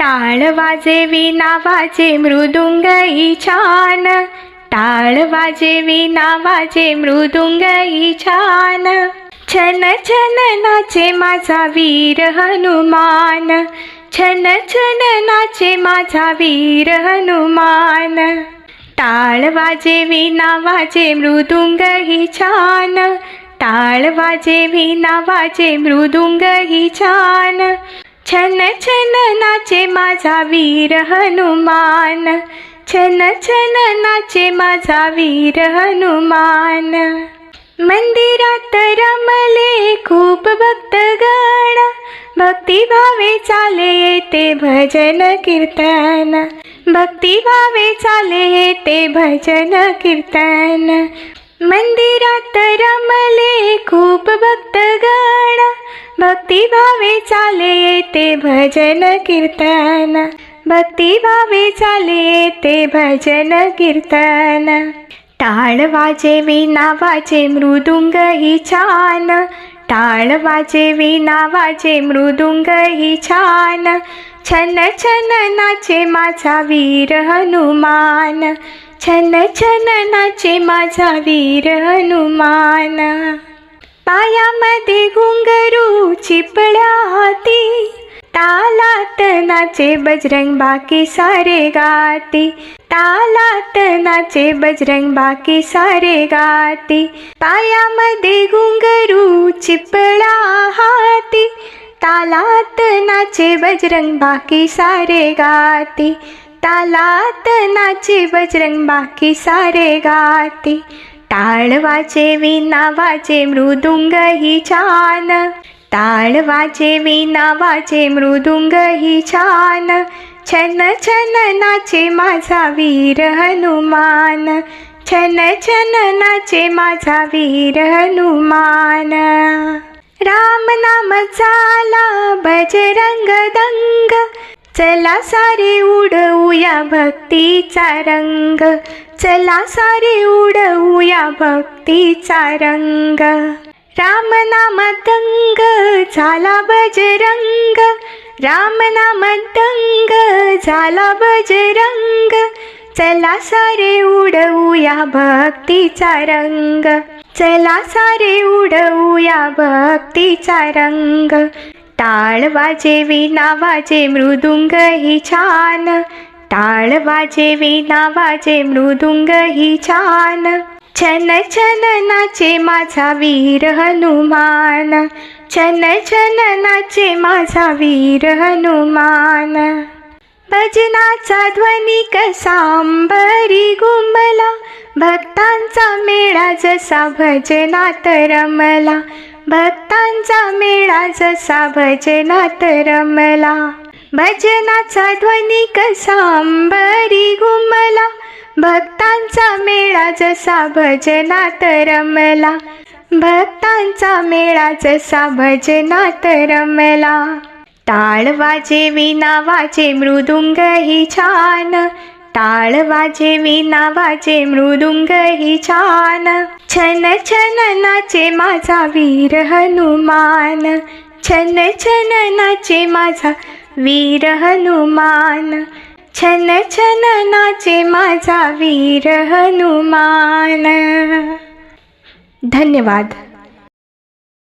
टाळ वाजे विना वाजे मृदुंगई छान. टाळ वाजे विना वाजे मृदुंगई छान. छन छन नाचे माझा वीर हनुमान. छन छन नाचे माझा वीर हनुमान. टाळ वाजे विना वाजे मृदुंग ही छान. टाळ वाजे विना वाजे मृदुंग ही छान. छन छन नाचे माझा वीर हनुमान. छन छन नाचे माझा वीर हनुमान. मंदिरात रमले खूप भक्तगण. भक्तिभावे चाले येते भजन कीर्तन. भक्तिभावे चाले येते भजन कीर्तन. मंदिरात रमले खूप भक्तगण. भक्तिभावे चाले येते भजन कीर्तन। भक्तिभावे चाले येते भजन कीर्तन। टाळ वाजे विना वाजे मृदुंग ही छान। टाळ वाजे विना वाजे मृदुंग ही छान। छन छन नाचे माझा वीर हनुमान। छन छन नाचे माझा वीर हनुमान। पायामध्ये घुंगरू चिपळ्या हाती तालात नाचे बजरंग बाकी सारे गाती. तालात नाचे बजरंग बाकी सारे गाती. पायामध्ये घुंगरू चिपळा हाती तालात नाचे बजरंग बाकी सारे गाती. तालात नाचे बजरंग बाकी सारे गाती. टाळ वाचे विना वाचे मृदुंग ही छान टाळ वाचे विना वाचे मृदुंग ही छान छन छन नाचे माझा वीर हनुमान छन छन नाचे माझा वीर हनुमान राम नाम झाला बजरंग दंग चला सारे उडवूया भक्तीचा रंग. चला सारे उडवूया भक्तीचा रंग. राम दंग झाला बजरंग. राम नाम दंग झाला बजरंग. चला सारे उडवूया भक्तीचा रंग. चला सारे उडवूया भक्तीचा रंग. टाळ वाजे विना वाजे मृदुंग ही छान. टाळ वाजे विना वाजे मृदुंग ही छान. छन छन नाचे माझा वीर हनुमान. छन छन नाचे माझा वीर हनुमान. भजनाचा ध्वनी कसा अंबरी भक्तांचा मेळा जसा भजनात रमला. भक्तांचा मेळा जसा भजनात रमला. भजनाचा ध्वनी कसा अंबरी घुमला. भक्तांचा मेळा जसा भजनात रमला. भक्तांचा मेळा जसा भजनात रमला. टाळ वाजे विना वाजे मृदुंग ही छान. टाळ वाजे विना वाजे मृदुंग ही छान. छन छन नाचे माझा वीर हनुमान. छन छन नाचे माझा वीर हनुमान. छन छन नाचे माझा वीर हनुमान. धन्यवाद.